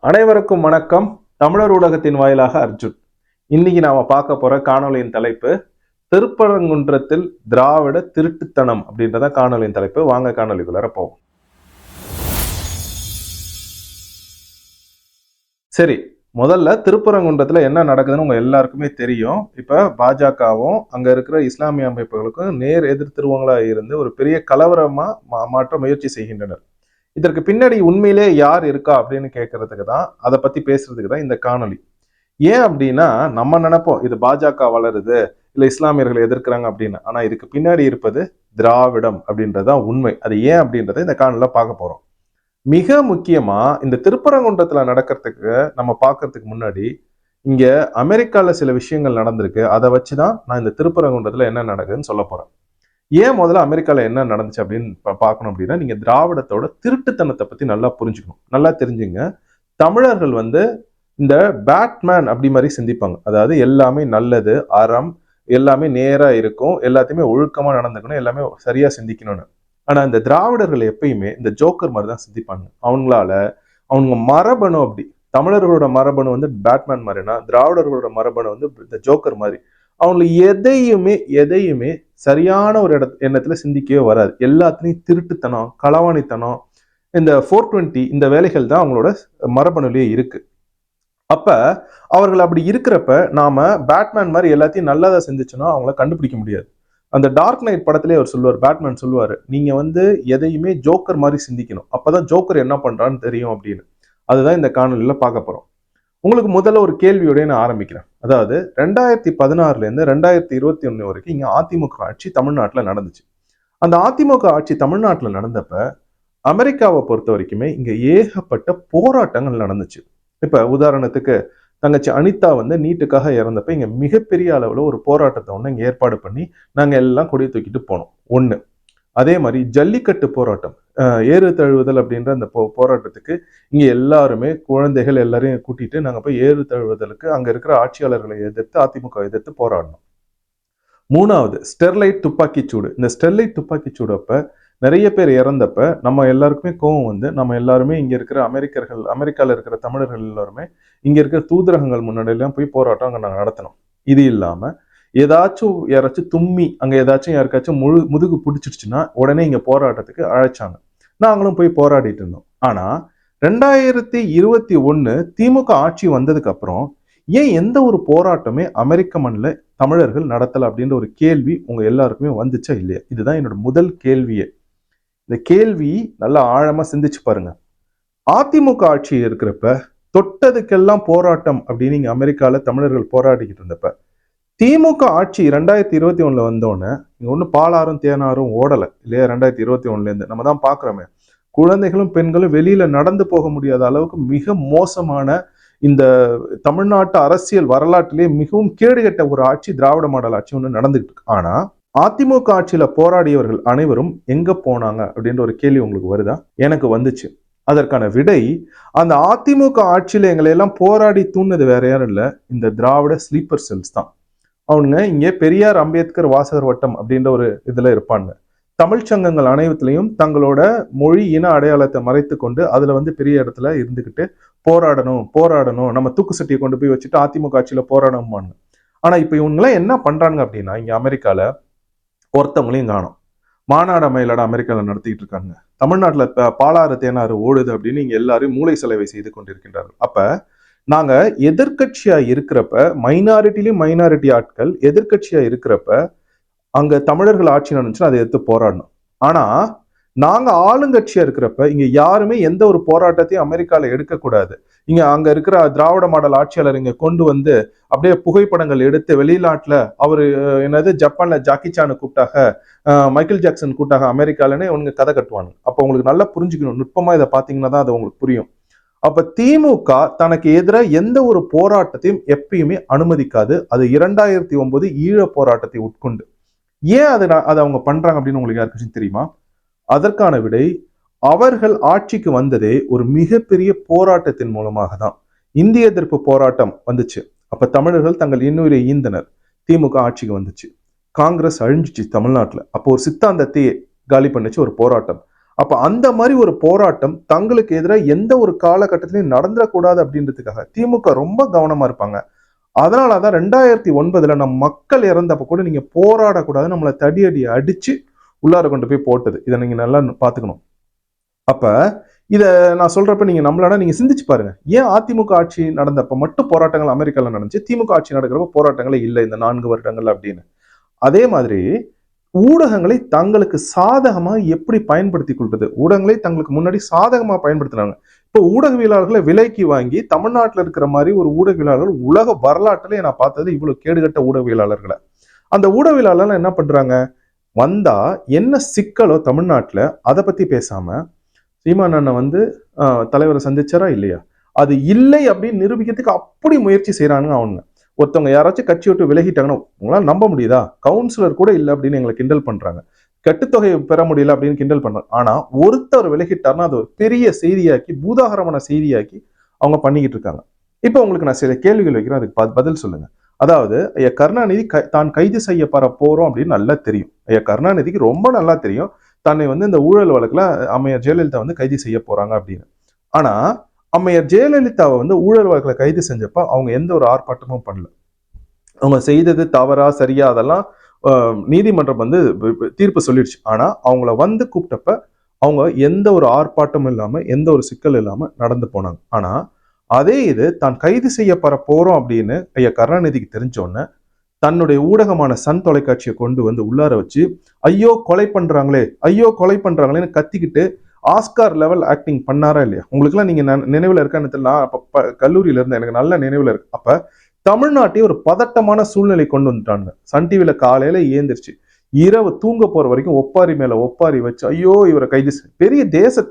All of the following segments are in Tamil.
அனைவருக்கும் வணக்கம். தமிழர் ஊடகத்தின் வாயிலாக அர்ஜுன். இன்னைக்கு நாம பார்க்க போற காணொளியின் தலைப்பு திருப்பரங்குன்றத்தில் திராவிட திருட்டுத்தனம் அப்படின்றத காணொளியின் தலைப்பு. வாங்க காணொளிக்குள்ளார போவோம். சரி முதல்ல திருப்பரங்குன்றத்தில் என்ன நடக்குதுன்னு உங்க எல்லாருக்குமே தெரியும். இப்போ பாஜகவும் அங்கே இருக்கிற இஸ்லாமிய அமைப்புகளுக்கும் நேர் எதிர்த்துருவங்களாக இருந்து ஒரு பெரிய கலவரமாக மா- மாற்ற முயற்சி செய்கின்றனர். இதற்கு பின்னாடி உண்மையிலே யார் இருக்கா அப்படின்னு கேட்கறதுக்கு தான் அதை பத்தி பேசுறதுக்கு தான் இந்த காணொளி. ஏன் அப்படின்னா நம்ம நினைப்போம் இது பாஜக வளருது இல்லை இஸ்லாமியர்களை எதிர்க்கிறாங்க அப்படின்னு. ஆனால் இதுக்கு பின்னாடி இருப்பது திராவிடம் அப்படின்றதான் உண்மை. அது ஏன் அப்படின்றத இந்த காணொலியில் பார்க்க போறோம். மிக முக்கியமா இந்த திருப்பரங்குன்றத்தில் நடக்கிறதுக்கு நம்ம பார்க்கறதுக்கு முன்னாடி இங்க அமெரிக்காவில் சில விஷயங்கள் நடந்திருக்கு. அதை வச்சுதான் நான் இந்த திருப்பரங்குன்றத்தில் என்ன நடக்குதுன்னு சொல்ல போறேன். ஏன் முதல்ல அமெரிக்காவில் என்ன நடந்துச்சு அப்படின்னு பார்க்கணும் அப்படின்னா நீங்கள் திராவிடத்தோட திருட்டுத்தனத்தை பற்றி நல்லா புரிஞ்சுக்கணும். நல்லா தெரிஞ்சுங்க. தமிழர்கள் வந்து இந்த பேட்மேன் அப்படி மாதிரி சிந்திப்பாங்க. அதாவது எல்லாமே நல்லது அறம் எல்லாமே நேராக இருக்கும் எல்லாத்தையுமே ஒழுக்கமாக நடந்துக்கணும் எல்லாமே சரியாக சிந்திக்கணும்னு. ஆனால் இந்த திராவிடர்கள் எப்பயுமே இந்த ஜோக்கர் மாதிரி தான் சிந்திப்பாங்க. அவங்களால அவங்க மரபணு அப்படி தமிழர்களோட மரபணு வந்து பேட்மேன் மாதிரினா திராவிடர்களோட மரபணு வந்து இந்த ஜோக்கர் மாதிரி. அவங்களுக்கு எதையுமே எதையுமே சரியான ஒரு இட எண்ணத்துல சிந்திக்கவே வராது. எல்லாத்துலேயும் திருட்டுத்தனம் களவாணித்தனம் இந்த ஃபோர் டுவெண்ட்டி இந்த வேலைகள் தான் அவங்களோட மரபணுலேயே இருக்கு. அப்ப அவர்கள் அப்படி இருக்கிறப்ப நாம பேட்மேன் மாதிரி எல்லாத்தையும் நல்லதா சிந்திச்சோன்னா அவங்கள கண்டுபிடிக்க முடியாது. அந்த டார்க் நைட் படத்திலே அவர் சொல்லுவார் பேட்மேன் சொல்லுவார் நீங்க வந்து எதையுமே ஜோக்கர் மாதிரி சிந்திக்கணும். அப்பதான் ஜோக்கர் என்ன பண்றான்னு தெரியும் அப்படின்னு. அதுதான் இந்த காணொலியில் பார்க்க போறோம். உங்களுக்கு முதல்ல ஒரு கேள்வியோடய நான் ஆரம்பிக்கிறேன். அதாவது ரெண்டாயிரத்தி பதினாறுலேருந்து ரெண்டாயிரத்தி இருபத்தி ஒன்று வரைக்கும் இங்கே அதிமுக ஆட்சி தமிழ்நாட்டில் நடந்துச்சு. அந்த அதிமுக ஆட்சி தமிழ்நாட்டில் நடந்தப்ப அமெரிக்காவை பொறுத்த வரைக்குமே இங்கே ஏகப்பட்ட போராட்டங்கள் நடந்துச்சு. இப்போ உதாரணத்துக்கு தங்கச்சி அனிதா வந்து நீட்டுக்காக இறந்தப்ப இங்கே மிகப்பெரிய அளவில் ஒரு போராட்டத்தை ஒன்று இங்கே ஏற்பாடு பண்ணி நாங்கள் எல்லாம் கொடி தூக்கிட்டு போனோம். ஒன்று அதே மாதிரி ஜல்லிக்கட்டு போராட்டம் ஏறு தழுவுதல் அப்படின்ற அந்த போ போராட்டத்துக்கு இங்க எல்லாருமே குழந்தைகள் எல்லாரையும் கூட்டிட்டு நாங்க போய் ஏறு தழுவுதலுக்கு அங்க இருக்கிற ஆட்சியாளர்களை எதிர்த்து அதிமுக எதிர்த்து போராடினோம் மூணாவது ஸ்டெர்லைட் துப்பாக்கிச்சூடு இந்த ஸ்டெர்லைட் துப்பாக்கி சூடு அப்ப நிறைய பேர் இறந்தப்ப நம்ம எல்லாருக்குமே கோவம் வந்து நம்ம எல்லாருமே இங்க இருக்கிற அமெரிக்கர்கள் அமெரிக்கால இருக்கிற தமிழர்கள் எல்லாருமே இங்க இருக்கிற தூதரகங்கள் முன்னாடியெல்லாம் போய் போராட்டம் அங்க நாங்கள் நடத்தினோம் இது இல்லாம ஏதாச்சும் யாராச்சும் தும்மி அங்கே ஏதாச்சும் யாருக்காச்சும் முழு முதுகு பிடிச்சிடுச்சுன்னா உடனே இங்கே போராட்டத்துக்கு அழைச்சாங்க. நாங்களும் போய் போராடிட்டு இருந்தோம். ஆனால் ரெண்டாயிரத்தி இருபத்தி ஒன்று திமுக ஆட்சி வந்ததுக்கு அப்புறம் ஏன் எந்த ஒரு போராட்டமே அமெரிக்க மண்ணில் தமிழர்கள் நடத்தலை அப்படின்ற ஒரு கேள்வி உங்கள் எல்லாருக்குமே வந்துச்சா இல்லையா? இதுதான் என்னோட முதல் கேள்வியே. இந்த கேள்வி நல்லா ஆழமாக சிந்திச்சு பாருங்க. அதிமுக ஆட்சி இருக்கிறப்ப தொட்டதுக்கெல்லாம் போராட்டம் அப்படின்னு இங்கே அமெரிக்காவில் தமிழர்கள் போராடிக்கிட்டு இருந்தப்ப திமுக ஆட்சி ரெண்டாயிரத்தி இருபத்தி ஒன்றில் வந்தோடனே இங்கே ஒன்றும் பாலாரும் தேனாரும் ஓடலை இல்லையா? ரெண்டாயிரத்தி இருபத்தி ஒன்றுலேருந்து நம்ம தான் பார்க்குறோமே குழந்தைகளும் பெண்களும் வெளியில் நடந்து போக முடியாத அளவுக்கு மிக மோசமான இந்த தமிழ்நாட்டு அரசியல் வரலாற்றிலே மிகவும் கேடுகெட்ட ஒரு ஆட்சி திராவிட மாடல் ஆட்சி ஒன்று நடந்துகிட்டு இருக்கு. ஆனால் அதிமுக ஆட்சியில் போராடியவர்கள் அனைவரும் எங்கே போனாங்க அப்படின்ற ஒரு கேள்வி உங்களுக்கு வருதா? எனக்கு வந்துச்சு. அதற்கான விடை அந்த அதிமுக ஆட்சியில் எங்களை எல்லாம் போராடி தூண்டது வேற யாரும் இல்லை இந்த திராவிட ஸ்லீப்பர் செல்ஸ் தான். அவனுங்க இங்கே பெரியார் அம்பேத்கர் வாசகர் வட்டம் அப்படின்ற ஒரு இதுல இருப்பாங்க தமிழ் சங்கங்கள் அனைவத்திலையும் தங்களோட மொழி இன அடையாளத்தை மறைத்து கொண்டு அதுல வந்து பெரிய இடத்துல இருந்துகிட்டு போராடணும் போராடணும் நம்ம தூக்கு சட்டியை கொண்டு போய் வச்சுட்டு அதிமுக ஆட்சியில போராடணுமானு ஆனா இப்ப இவங்கெல்லாம் என்ன பண்றாங்க அப்படின்னா இங்க அமெரிக்கால ஒருத்தவங்களையும் காணும். மாநாடு மயிலாட அமெரிக்கால நடத்திட்டு இருக்காங்க தமிழ்நாட்டுல பாலாறு தேனாறு ஓடுது அப்படின்னு இங்க எல்லாரும் மூளை செலவை செய்து கொண்டிருக்கின்றார்கள். அப்ப நாங்கள் எதிர்கட்சியாக இருக்கிறப்ப மைனாரிட்டிலையும் மைனாரிட்டி ஆட்கள் எதிர்கட்சியாக இருக்கிறப்ப அங்கே தமிழர்கள் ஆட்சி நடந்துச்சுன்னா அதை எடுத்து போராடணும். ஆனால் நாங்கள் ஆளுங்கட்சியாக இருக்கிறப்ப இங்கே யாருமே எந்த ஒரு போராட்டத்தையும் அமெரிக்காவில் எடுக்கக்கூடாது. இங்கே அங்கே இருக்கிற திராவிட மாடல் ஆட்சியாளர் இங்கே கொண்டு வந்து அப்படியே புகைப்படங்கள் எடுத்து வெளிநாட்டில் அவர் என்னது ஜப்பானில் ஜாக்கி சானை கூப்பிட்டாக மைக்கேல் ஜாக்சன் கூப்பிட்டாக அமெரிக்காலன்னு உனக்கு கதை கட்டுவாங்க அப்போ உங்களுக்கு நல்லா புரிஞ்சுக்கணும். நுட்பமாக இதை பார்த்தீங்கன்னா தான் அது உங்களுக்கு புரியும். அப்ப திமுக தனக்கு எதிராக எந்த ஒரு போராட்டத்தையும் எப்பயுமே அனுமதிக்காது. அது இரண்டாயிரத்தி ஒன்பது ஈழ போராட்டத்தை உட்கொண்டு. ஏன் அதை அதை அவங்க பண்றாங்க அப்படின்னு உங்களுக்கு யாருக்காச்சும் தெரியுமா? அதற்கான விடை அவர்கள் ஆட்சிக்கு வந்ததே ஒரு மிகப்பெரிய போராட்டத்தின் மூலமாக தான் இந்திய எதிர்ப்பு போராட்டம் வந்துச்சு. அப்ப தமிழர்கள் தங்கள் இன்னுயிரை ஈந்தனர். திமுக ஆட்சிக்கு வந்துச்சு. காங்கிரஸ் அழிஞ்சிச்சு தமிழ்நாட்டுல. அப்போ ஒரு சித்தாந்தத்தையே காலி பண்ணுச்சு ஒரு போராட்டம். அப்ப அந்த மாதிரி ஒரு போராட்டம் தங்களுக்கு எதிராக எந்த ஒரு காலகட்டத்திலையும் நடந்துடக்கூடாது அப்படின்றதுக்காக திமுக ரொம்ப கவனமா இருப்பாங்க. அதனாலதான் ரெண்டாயிரத்தி ஒன்பதுல நம் மக்கள் இறந்தப்ப கூட நீங்க போராடக்கூடாது நம்மளை தடியடி அடிச்சு உள்ளார கொண்டு போய் போட்டது. இதை நீங்க நல்லா பாத்துக்கணும் அப்ப இத நான் சொல்றப்ப நீங்க நம்மளால நீங்க சிந்திச்சு பாருங்க. ஏன் அதிமுக ஆட்சி நடந்தப்ப மட்டும் போராட்டங்கள் அமெரிக்கால நடந்துச்சு? திமுக ஆட்சி நடக்கிறப்ப போராட்டங்களே இல்லை இந்த நான்கு வருடங்கள் அப்படின்னு. அதே மாதிரி ஊடகங்களை தங்களுக்கு சாதகமாக எப்படி பயன்படுத்தி கொள்வது? ஊடகங்களை தங்களுக்கு முன்னாடி சாதகமாக பயன்படுத்தினாங்க இப்போ ஊடகவியலாளர்களை விலைக்கு வாங்கி தமிழ்நாட்டில் இருக்கிற மாதிரி ஒரு ஊடகவியலாளர்கள் உலக வரலாற்றிலே நான் பார்த்தது இவ்வளோ கேடுகட்ட ஊடகவியலாளர்களை. அந்த ஊடகவியலாளர்கள் என்ன பண்ணுறாங்க வந்தால் என்ன சிக்கலோ தமிழ்நாட்டில் அதை பற்றி பேசாமல் சீமான் அண்ணன் வந்து தலைவரை சந்திச்சாரா இல்லையா? அது இல்லை அப்படின்னு நிரூபிக்கிறதுக்கு அப்படி முயற்சி செய்கிறானுங்க அவனுங்க ஒருத்தவங்க யாராச்சும் கட்சி விட்டு விலகிட்டாங்கன்னா உங்களால் நம்ப முடியுதா? கவுன்சிலர் கூட இல்லை அப்படின்னு எங்களை கிண்டல் பண்றாங்க. கட்டுத்தொகையை பெற முடியல அப்படின்னு கிண்டல் பண்ணுறாங்க ஆனால் ஒருத்தர் விலகிட்டாருன்னா அது ஒரு பெரிய செய்தியாக்கி பூதாகரமான செய்தியாக்கி அவங்க பண்ணிக்கிட்டு இருக்காங்க. இப்போ உங்களுக்கு நான் சில கேள்விகள் வைக்கிறேன். அதுக்கு பதில் சொல்லுங்க. அதாவது ஐயா கருணாநிதி க- தான் கைது செய்யப்பட போறோம் அப்படின்னு நல்லா தெரியும். ஐயா கருணாநிதிக்கு ரொம்ப நல்லா தெரியும். தன்னை வந்து இந்த ஊழல் வழக்கில் அம்மையார் ஜெயலலிதா வந்து கைது செய்ய போறாங்க அப்படின்னு. ஆனால் அம்மையார் ஜெயலலிதாவை வந்து ஊழல் வழக்கில் கைது செஞ்சப்ப அவங்க எந்த ஒரு ஆர்ப்பாட்டமும் பண்ணல. அவங்க செய்தது தவறா சரியா அதெல்லாம் நீதிமன்றம் வந்து தீர்ப்பு சொல்லிடுச்சு. ஆனா அவங்கள வந்து கூப்பிட்டப்ப அவங்க எந்த ஒரு ஆர்ப்பாட்டமும் இல்லாமல் எந்த ஒரு சிக்கல் இல்லாமல் நடந்து போனாங்க. ஆனால் அதே இது தான் கைது செய்யப்பட போகிறோம் அப்படின்னு ஐயா கருணாநிதிக்கு தெரிஞ்சோடனே தன்னுடைய ஊடகமான சன் தொலைக்காட்சியை கொண்டு வந்து உள்ளார வச்சு ஐயோ கொலை பண்ணுறாங்களே ஐயோ கொலை பண்றாங்களேன்னு கத்திக்கிட்டு ஆஸ்கார் லெவல் ஆக்டிங் பண்ணாரா இல்லையா? உங்களுக்குலாம் நீங்கள் ந- நினைவில் இருக்கான்னு தெரியல. அப்போ ப- கல்லூரியில எனக்கு நல்ல நினைவில் இருக்கு. அப்போ தமிழ்நாட்டை ஒரு பதட்டமான சூழ்நிலை கொண்டு வந்துட்டாங்க. சன் டிவியில் காலையில ஏந்திருச்சு இரவு தூங்க போற வரைக்கும் ஒப்பாரி மேல ஒப்பாரி வச்சு ஐயோ இவரை கைது பெரிய தேச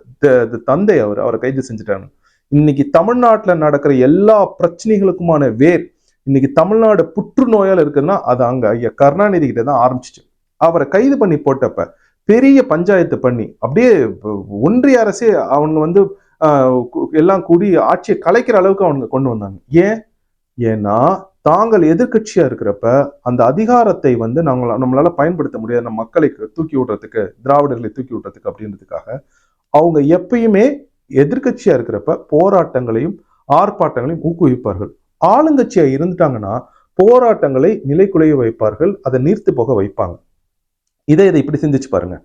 தந்தை அவர் அவரை கைது செஞ்சுட்டாங்க. இன்னைக்கு தமிழ்நாட்டில் நடக்கிற எல்லா பிரச்சனைகளுக்குமான வேர் இன்னைக்கு தமிழ்நாடு புற்றுநோயால் இருக்குதுன்னா அது அங்க ஐயா கருணாநிதி கிட்ட தான் ஆரம்பிச்சிச்சு. அவரை கைது பண்ணி போட்டப்ப பெரிய பஞ்சாயத்து பண்ணி அப்படியே ஒன்றிய அரசே அவங்க வந்து எல்லாம் கூடி ஆட்சியை கலைக்கிற அளவுக்கு அவங்க கொண்டு வந்தாங்க. ஏன்? ஏன்னா தாங்கள் எதிர்கட்சியா இருக்கிறப்ப அந்த அதிகாரத்தை வந்து நாங்கள் நம்மளால பயன்படுத்த முடியாது. நம்ம மக்களை தூக்கி விடுறதுக்கு திராவிடர்களை தூக்கி விடுறதுக்கு அப்படின்றதுக்காக அவங்க எப்பயுமே எதிர்கட்சியா இருக்கிறப்ப போராட்டங்களையும் ஆர்ப்பாட்டங்களையும் ஊக்குவிப்பார்கள். ஆளுங்கட்சியா இருந்துட்டாங்கன்னா போராட்டங்களை நிலைக்குலைய வைப்பார்கள் அதை நீர்த்து போக வைப்பாங்க. இதை இதை இப்படி சிந்திச்சு பாருங்க.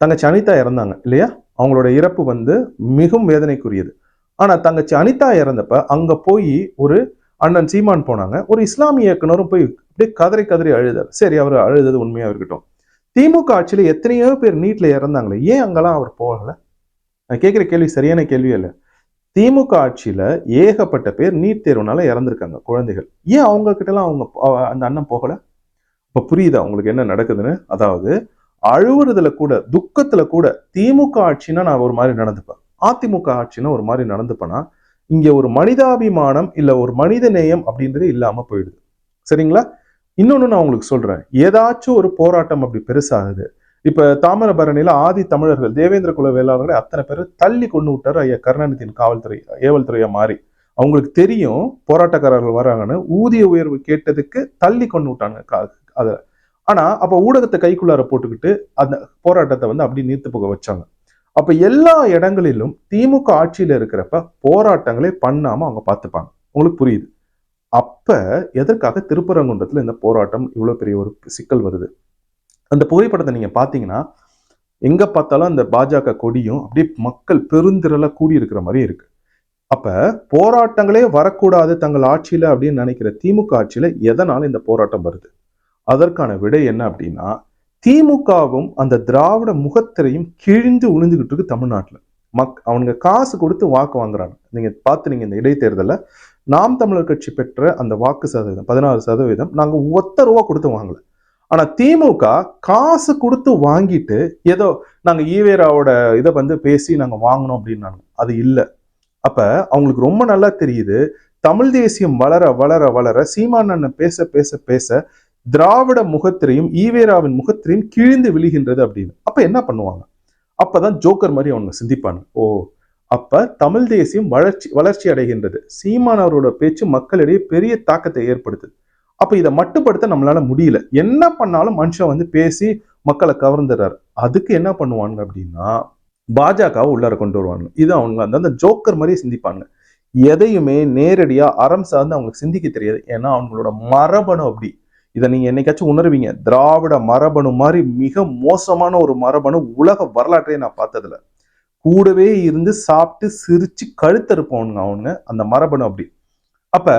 தங்கச்சி அனிதா இறந்தாங்க இல்லையா? அவங்களோட இறப்பு வந்து மிகவும் வேதனைக்குரியது. ஆனால் தங்கச்சி அனிதா இறந்தப்ப அங்கே போய் ஒரு அண்ணன் சீமான் போனாங்க. ஒரு இஸ்லாமிய இயக்குனரும் போய் அப்படியே கதறி கதறி அழுதார். சரி அவர் அழுதது உண்மையாக இருக்கட்டும். திமுக ஆட்சியில் எத்தனையோ பேர் நீட்டில் இறந்தாங்களே ஏன் அங்கெல்லாம் அவர் போகலை? நான் கேட்குற கேள்வி சரியான கேள்வி இல்லை. திமுக ஆட்சியில் ஏகப்பட்ட பேர் நீட் தேர்வுனால இறந்துருக்காங்க குழந்தைகள். ஏன் அவங்க கிட்டலாம் அவங்க அந்த அண்ணன் போகலை? இப்போ புரியுதா உங்களுக்கு என்ன நடக்குதுன்னு? அதாவது அழுவுறதுல கூட துக்கத்துல கூட திமுக ஆட்சினா நான் ஒரு மாதிரி நடந்துப்பேன். அதிமுக ஆட்சினா ஒரு மாதிரி நடந்துப்பேன்னா இங்க ஒரு மனிதாபிமானம் இல்ல ஒரு மனித நேயம் அப்படின்றது இல்லாம போயிடுது. சரிங்களா? இன்னொன்னு நான் உங்களுக்கு சொல்றேன். ஏதாச்சும் ஒரு போராட்டம் அப்படி பெருசாகுது. இப்ப தாமிரபரணியில ஆதி தமிழர்கள் தேவேந்திர குல வேளாளர்களை அத்தனை பேர் தள்ளி கொண்டு விட்டாரு ஐயா கருணாநிதியின் காவல்துறை ஏவல்துறையா மாறி. அவங்களுக்கு தெரியும் போராட்டக்காரர்கள் வராங்கன்னு ஊதிய உயர்வு கேட்டதுக்கு தள்ளி கொண்டு விட்டாங்க அதை. ஆனால் ஆனா ஊடகத்தை கைக்குள்ளார போட்டுக்கிட்டு அந்த போராட்டத்தை வந்து அப்படி நீர்த்து போக வச்சாங்க. அப்ப எல்லா இடங்களிலும் திமுக ஆட்சியில இருக்கிறப்ப போராட்டங்களே பண்ணாம அவங்க பார்த்துப்பாங்க. உங்களுக்கு புரியுது? அப்ப எதற்காக திருப்பரங்குன்றத்துல இந்த போராட்டம் இவ்வளவு பெரிய ஒரு சிக்கல் வருது? அந்த புகைப்படத்தை நீங்க பார்த்தீங்கன்னா எங்க பார்த்தாலும் அந்த பாஜக கொடியும் அப்படியே மக்கள் பெருந்திரலாக கூடி இருக்கிற மாதிரி இருக்கு. அப்ப போராட்டங்களே வரக்கூடாது தங்கள் ஆட்சியில அப்படின்னு நினைக்கிற திமுக ஆட்சியில எதனால இந்த போராட்டம் வருது? அதற்கான விடை என்ன அப்படின்னா திமுகவும் அந்த திராவிட முகத்திரையும் கிழிந்து உழிஞ்சுக்கிட்டு இருக்கு தமிழ்நாட்டில். மக் அவனுங்க காசு கொடுத்து வாக்கு வாங்குறாங்க. நீங்க பார்த்து நீங்க இந்த இடைத்தேர்தலில் நாம் தமிழர் கட்சி பெற்ற அந்த வாக்கு சதவீதம் பதினாறு சதவீதம் நாங்க ஒத்த ரூபா கொடுத்து வாங்கல. ஆனா திமுக காசு கொடுத்து வாங்கிட்டு ஏதோ நாங்க ஈவேராவோட இதை வந்து பேசி நாங்க வாங்கணும் அப்படின்னாங்க. அது இல்லை. அப்ப அவங்களுக்கு ரொம்ப நல்லா தெரியுது. தமிழ் தேசியம் வளர வளர வளர சீமானண்ணன் பேச பேச பேச திராவிட முகத்திரையும் ஈவேராவின் முகத்திரையும் கிழிந்து விழுகின்றது அப்படின்னு. அப்ப என்ன பண்ணுவாங்க? அப்பதான் ஜோக்கர் மாதிரி அவங்க சிந்திப்பாங்க. ஓ அப்ப தமிழ் தேசியம் வளர்ச்சி வளர்ச்சி அடைகின்றது. சீமான் அவரோட பேச்சு மக்களிடையே பெரிய தாக்கத்தை ஏற்படுத்துது. அப்ப இதை மட்டுப்படுத்த நம்மளால முடியல. என்ன பண்ணாலும் மனுஷன் வந்து பேசி மக்களை கவர்ந்துடுறாரு. அதுக்கு என்ன பண்ணுவாங்க அப்படின்னா பாஜகவை உள்ளார கொண்டு வருவாங்க இது அவங்க அந்த அந்த ஜோக்கர் மாதிரியே சிந்திப்பாங்க எதையுமே நேரடியாக அறம் சார்ந்து அவங்களுக்கு சிந்திக்க தெரியாது. ஏன்னா அவங்களோட மரபணு அப்படி. இதை நீங்கள் என்னைக்காச்சும் உணர்வீங்க. திராவிட மரபணு மாதிரி மிக மோசமான ஒரு மரபணு உலக வரலாற்றையே நான் பார்த்ததில்ல. கூடவே இருந்து சாப்பிட்டு சிரித்து கழுத்தறுப்பவனுங்க அவனுங்க அந்த மரபணு அப்படி. அப்போ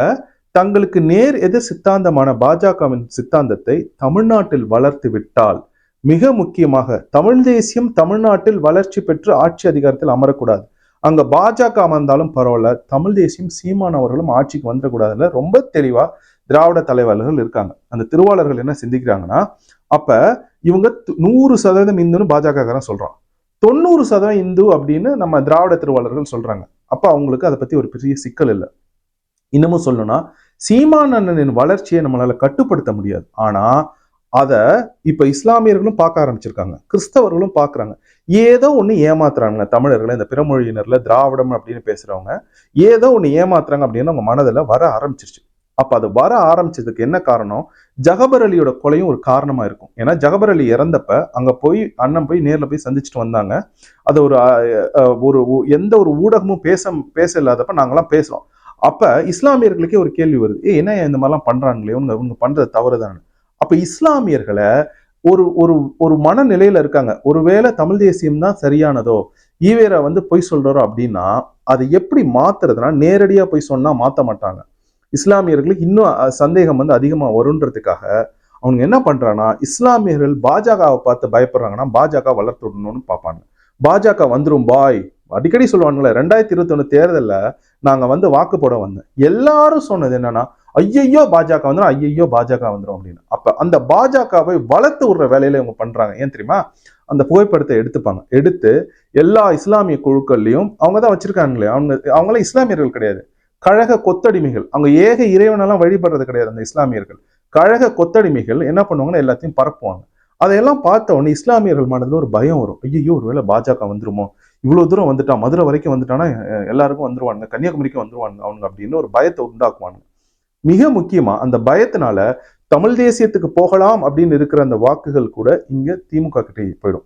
தங்களுக்கு நேர் எதிர் சித்தாந்தமான பாஜகவின் சித்தாந்தத்தை தமிழ்நாட்டில் வளர்த்து விட்டால் மிக முக்கியமாக தமிழ் தேசியம் தமிழ்நாட்டில் வளர்ச்சி பெற்று ஆட்சி அதிகாரத்தில் அமரக்கூடாது. அங்க பாஜக அமர்ந்தாலும் பரவாயில்ல தமிழ் தேசியம் சீமான் அவர்களும் ஆட்சிக்கு வந்துடக்கூடாதுல ரொம்ப தெளிவா திராவிட தலைவர்கள் இருக்காங்க. அந்த திருவாளர்கள் என்ன சிந்திக்கிறாங்கன்னா அப்ப இவங்க நூறு சதவீதம் இந்துன்னு பாஜகக்காரன் சொல்றான். தொண்ணூறு சதவீதம் இந்து அப்படின்னு நம்ம திராவிட திருவாளர்கள் சொல்றாங்க. அப்ப அவங்களுக்கு அதை பத்தி ஒரு பெரிய சிக்கல் இல்லை. இன்னமும் சொல்லணும்னா சீமான் அண்ணனின் வளர்ச்சியை நம்மளால கட்டுப்படுத்த முடியாது. ஆனா அதை இப்போ இஸ்லாமியர்களும் பார்க்க ஆரம்பிச்சிருக்காங்க. கிறிஸ்தவர்களும் பார்க்குறாங்க. ஏதோ ஒன்று ஏமாத்துறாங்க தமிழர்களை இந்த பிறமொழியினரில் திராவிடம் அப்படின்னு பேசுகிறவங்க ஏதோ ஒன்று ஏமாத்துறாங்க அப்படின்னு அவங்க மனதில் வர ஆரம்பிச்சிருச்சு. அப்போ அது வர ஆரம்பிச்சதுக்கு என்ன காரணம்? ஜகபர் அலியோட கொலையும் ஒரு காரணமாக இருக்கும். ஏன்னா ஜகபர் அலி இறந்தப்ப அங்கே போய் அண்ணன் போய் நேரில் போய் சந்திச்சுட்டு வந்தாங்க. அது ஒரு ஒரு எந்த ஒரு ஊடகமும் பேச பேச இல்லாதப்ப நாங்களாம் பேசுகிறோம் அப்போ இஸ்லாமியர்களுக்கே ஒரு கேள்வி வருது. ஏ என்ன இந்த மாதிரிலாம் பண்றாங்களே இவங்க இவங்க தவறு தானே அப்ப இஸ்லாமியர்களை ஒரு ஒரு ஒரு மனநிலையில இருக்காங்க. ஒருவேளை தமிழ் தேசியம் தான் சரியானதோ ஈவேரா வந்து பொய் சொல்றாரோ அப்படின்னா அதை எப்படி மாத்துறதுனா நேரடியா போய் சொன்னா மாத்த மாட்டாங்க. இஸ்லாமியர்களுக்கு இன்னும் சந்தேகம் வந்து அதிகமா வருன்றதுக்காக அவங்க என்ன பண்றாங்கன்னா இஸ்லாமியர்கள் பாஜகவை பார்த்து பயப்படுறாங்கன்னா பாஜக வளர்த்து விடணும்னு பார்ப்பாங்க. பாஜக வந்துடும் பாய். அடிக்கடி சொல்லுவாங்களே ரெண்டாயிரத்தி இருபத்தி தேர்தலில் நாங்கள் வந்து வாக்கு போட வந்தோம் எல்லாரும் சொன்னது என்னன்னா ஐயையோ பாஜக வந்துடும் ஐயையோ பாஜக வந்துடும் அப்படின்னு. அப்போ அந்த பாஜகவை வளர்த்து விடுற வேலையில இவங்க பண்ணுறாங்க ஏன் தெரியுமா? அந்த புகைப்படத்தை எடுத்துப்பாங்க. எடுத்து எல்லா இஸ்லாமிய குழுக்கள்லையும் அவங்க தான் வச்சிருக்காங்களே அவங்க அவங்களாம் இஸ்லாமியர்கள் கிடையாது. கழக கொத்தடிமைகள். அவங்க ஏக இறைவனெல்லாம் வழிபடுறது கிடையாது அந்த இஸ்லாமியர்கள். கழக கொத்தடிமைகள் என்ன பண்ணுவாங்கன்னா எல்லாத்தையும் பரப்புவாங்க. அதையெல்லாம் பார்த்த உடனே இஸ்லாமியர்கள் மனதில் ஒரு பயம் வரும். ஐயோ ஒருவேளை பாஜக வந்துருமோ? இவ்வளோ தூரம் வந்துட்டான் மதுரை வரைக்கும் வந்துட்டானா? எல்லாருக்கும் வந்துருவானுங்க. கன்னியாகுமரிக்கு வந்துருவானுங்க அவனுங்க அப்படின்னு ஒரு பயத்தை உண்டாக்குவானுங்க. மிக முக்கியமா அந்த பயத்தினால தமிழ் தேசியத்துக்கு போகலாம் அப்படின்னு இருக்கிற அந்த வாக்குகள் கூட இங்க திமுக கிட்டே போயிடும்.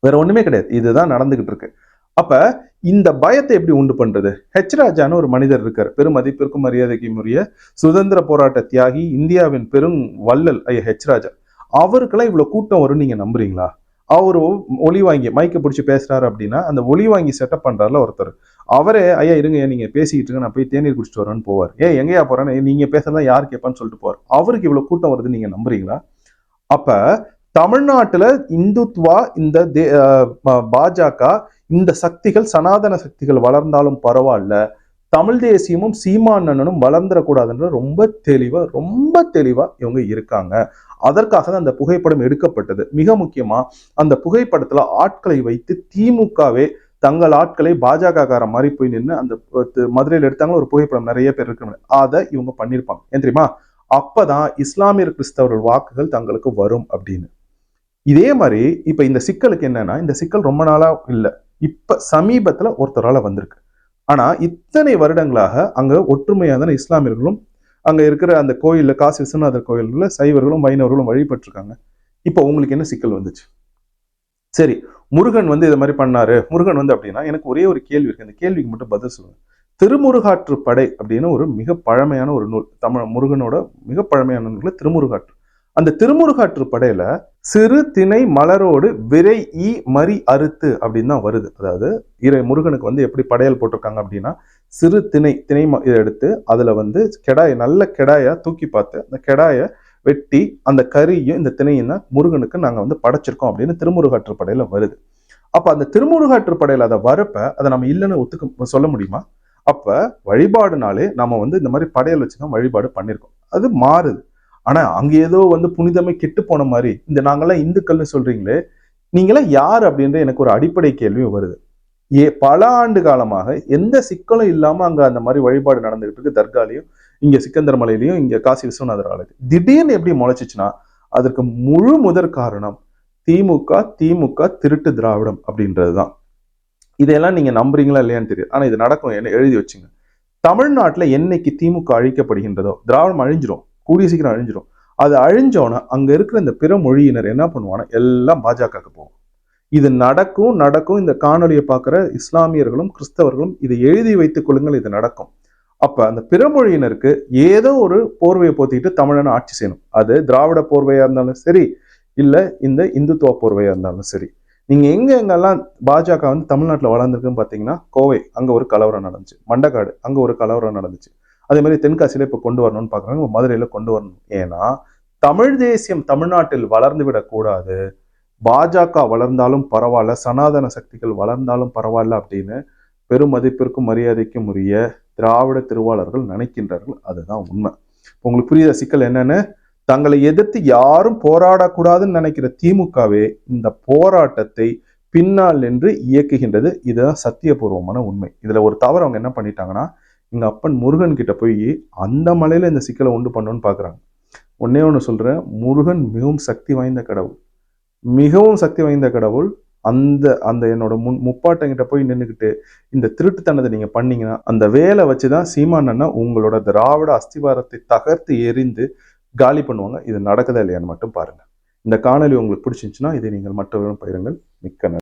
வேற ஒண்ணுமே கிடையாது. இதுதான் நடந்துகிட்டு இருக்கு. அப்ப இந்த பயத்தை எப்படி உண்டு பண்றது? ஹெச் ராஜான்னு ஒரு மனிதர் இருக்கார். பெரும் மதிப்பிற்கும் மரியாதைக்கும் உரிய சுதந்திர போராட்ட தியாகி இந்தியாவின் பெரும் வள்ளல் ஐயா ஹெச் ராஜா. அவருக்கெல்லாம் இவ்வளவு கூட்டம் வரும் நீங்க நம்புறீங்களா? அவர் ஒளி வாங்கி மைக்கை பிடிச்சி பேசுறாரு அப்படின்னா அந்த ஒளி வாங்கி செட்டப் பண்றாருல ஒருத்தர். அவரே ஐயா இருங்க நீங்க பேசிக்கிட்டு இருங்க நான் போய் தேநீர் குடிச்சிட்டு வரேன்னு போவார். ஏன் எங்கேயா போறேன்னு? நீங்க பேசுறதா யார் கேட்பான்னு சொல்லிட்டு போவார். அவருக்கு இவ்வளவு கூட்டம் வருது நீங்க நம்புறீங்களா? அப்ப தமிழ்நாட்டுல இந்துத்வா இந்த தே- பாஜக இந்த சக்திகள் சனாதன சக்திகள் வளர்ந்தாலும் பரவாயில்ல. தமிழ் தேசியமும் சீமானனும் வளர்ந்துடக்கூடாதுன்ற ரொம்ப தெளிவா ரொம்ப தெளிவா இவங்க இருக்காங்க. அதற்காக தான் அந்த புகைப்படம் எடுக்கப்பட்டது. மிக முக்கியமா அந்த புகைப்படத்துல ஆட்களை வைத்து திமுகவே தங்கள் ஆட்களை பாஜக மாதிரி போய் நின்று அந்த மதுரையில் எடுத்தாங்க ஒரு புகைப்படம் நிறைய பேர் இருக்கிறாங்க அதை இவங்க பண்ணியிருப்பாங்க. ஏன் தெரியுமா? அப்பதான் இஸ்லாமியர் கிறிஸ்தவர்கள் வாக்குகள் தங்களுக்கு வரும் அப்படின்னு. இதே மாதிரி இப்ப இந்த சிக்கலுக்கு என்னன்னா இந்த சிக்கல் ரொம்ப நாளா இல்லை. இப்ப சமீபத்துல ஒருத்தரால வந்திருக்கு. ஆனால் இத்தனை வருடங்களாக அங்கே ஒற்றுமையாக தானே இஸ்லாமியர்களும் அங்கே இருக்கிற அந்த கோயிலில் காசி விஸ்வநாதர் கோயிலில் சைவர்களும் வைணவர்களும் வழிபட்டிருக்காங்க. இப்போ உங்களுக்கு என்ன சிக்கல் வந்துச்சு? சரி முருகன் வந்து இதை மாதிரி பண்ணாரு. முருகன் வந்து அப்படின்னா எனக்கு ஒரே ஒரு கேள்வி இருக்கு. அந்த கேள்விக்கு மட்டும் பதில் சொல்லுங்க. திருமுருகாற்று படை அப்படின்னு ஒரு மிக பழமையான ஒரு நூல் தமிழ் முருகனோட மிக பழமையான நூல் திருமுருகாற்று. அந்த திருமுருகாற்று படையில சிறு திணை மலரோடு விரை ஈ மரி அறுத்து அப்படின்னு தான் வருது. அதாவது இறை முருகனுக்கு வந்து எப்படி படையல் போட்டிருக்காங்க அப்படின்னா சிறு திணை திணை ம- இதை எடுத்து அதில் வந்து கெடாயை நல்ல கெடாயை தூக்கி பார்த்து அந்த கெடாயை வெட்டி அந்த கறியும் இந்த திணையும் தான் முருகனுக்கு நாங்கள் வந்து படைச்சிருக்கோம் அப்படின்னு திருமுருகாற்று படையில் வருது. அப்போ அந்த திருமுருகாற்று படையில அதை வரப்ப அதை நம்ம இல்லைன்னு ஒத்துக்க சொல்ல முடியுமா? அப்போ வழிபாடுனாலே நம்ம வந்து இந்த மாதிரி படையல் வச்சுதான் வழிபாடு பண்ணியிருக்கோம் அது மாறுது. ஆனா அங்க ஏதோ வந்து புனிதமே கெட்டு போன மாதிரி இந்த நாங்கெல்லாம் இந்துக்கள்னு சொல்றீங்களே நீங்களாம் யார் அப்படின்ற எனக்கு ஒரு அடிப்படை கேள்வியும் வருது. ஏ பல ஆண்டு காலமாக எந்த சிக்கலும் இல்லாம அங்க அந்த மாதிரி வழிபாடு நடந்துகிட்டு இருக்கு. தர்காலையும் இங்க சிக்கந்தர் மலையிலையும் இங்க காசி விஸ்வநாதர் ஆலயம் திடீர்னு எப்படி முளைச்சிச்சுன்னா அதற்கு முழு முதற் காரணம் திமுக திமுக திருட்டு திராவிடம் அப்படின்றதுதான். இதையெல்லாம் நீங்க நம்புறீங்களா இல்லையான்னு தெரியும் ஆனா இது நடக்கும். என்ன எழுதி வச்சுங்க. தமிழ்நாட்டுல என்னைக்கு திமுக அழிக்கப்படுகின்றதோ திராவிடம் அழிஞ்சிரும். கூடிய சீக்கிரம் அழிஞ்சிடும். அது அழிஞ்சோன்னா அங்கே இருக்கிற இந்த பிற மொழியினர் என்ன பண்ணுவாங்கன்னா எல்லாம் பாஜகவுக்கு போகும். இது நடக்கும் நடக்கும். இந்த காணொலியை பார்க்குற இஸ்லாமியர்களும் கிறிஸ்தவர்களும் இதை எழுதி வைத்துக் கொள்ளுங்கள் இது நடக்கும். அப்போ அந்த பிறமொழியினருக்கு ஏதோ ஒரு போர்வையை போத்திட்டு தமிழனை ஆட்சி செய்யணும். அது திராவிட போர்வையாக இருந்தாலும் சரி இல்லை இந்த இந்துத்துவ போர்வையாக இருந்தாலும் சரி. நீங்கள் எங்கே எங்கெல்லாம் பாஜக வந்து தமிழ்நாட்டில் வளர்ந்துருக்குன்னு பார்த்தீங்கன்னா கோவை அங்கே ஒரு கலவரம் நடந்துச்சு. மண்டக்காடு அங்கே ஒரு கலவரம் நடந்துச்சு. அதே மாதிரி தென்காசியில இப்போ கொண்டு வரணும்னு பார்க்குறாங்க மதுரையில் கொண்டு வரணும். ஏன்னா தமிழ் தேசியம் தமிழ்நாட்டில் வளர்ந்து விடக்கூடாது பாஜக வளர்ந்தாலும் பரவாயில்ல. சனாதன சக்திகள் வளர்ந்தாலும் பரவாயில்ல அப்படின்னு பெருமதிப்பிற்கும் மரியாதைக்கும் உரிய திராவிட திருவாளர்கள் நினைக்கின்றார்கள். அதுதான் உண்மை. உங்களுக்கு புரியுத சிக்கல் என்னன்னு? தங்களை எதிர்த்து யாரும் போராடக்கூடாதுன்னு நினைக்கிற திமுகவே இந்த போராட்டத்தை பின்னால் நின்று இயக்குகின்றது. இதுதான் சத்தியபூர்வமான உண்மை. இதுல ஒரு தவறு அவங்க என்ன பண்ணிட்டாங்கன்னா எங்கள் அப்பன் முருகன் கிட்ட போய் அந்த மலையில் இந்த சிக்கலை உண்டு பண்ணணும்னு பார்க்குறாங்க ஒன்னே ஒன்று சொல்கிறேன் முருகன் மிகவும் சக்தி வாய்ந்த கடவுள். மிகவும் சக்தி வாய்ந்த கடவுள். அந்த அந்த என்னோட முன் முப்பாட்டங்கிட்ட போய் நின்றுக்கிட்டு இந்த திருட்டுத்தனத்தை நீங்கள் பண்ணீங்கன்னா அந்த வேலை வச்சுதான் சீமான் அண்ணா உங்களோட திராவிட அஸ்திவாரத்தை தகர்த்து எரிந்து காலி பண்ணுவாங்க. இது நடக்குதா இல்லையான்னு மட்டும் பாருங்கள் இந்த காணொலி உங்களுக்கு பிடிச்சிருந்துச்சுன்னா இதை நீங்கள் மற்றவர்களும் பயிருங்கள் மிக்க நன்றி.